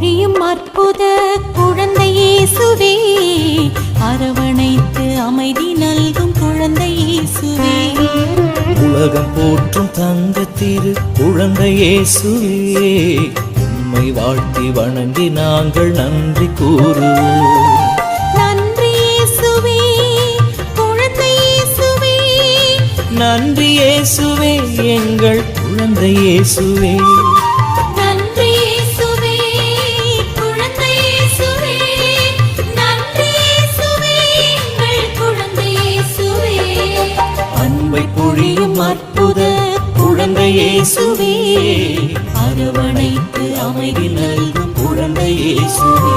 அற்புத குழந்தை இயேசுவே. அரவணைத்து அமைதி நல்கும் குழந்தை இயேசுவே. உலகம் போற்றும் தங்க திரு குழந்தை இயேசுவே. உம்மை வாழ்த்தி வணங்கி நாங்கள் நன்றி கூறுவோம். நன்றி இயேசுவே குழந்தை இயேசுவே. நன்றி இயேசுவே எங்கள் குழந்தை இயேசுவே. அன்பை பொழியும் அற்புத குழந்தை இயேசுவே. அரவணைத்து அமைதி நல்கும் குழந்தை இயேசுவே.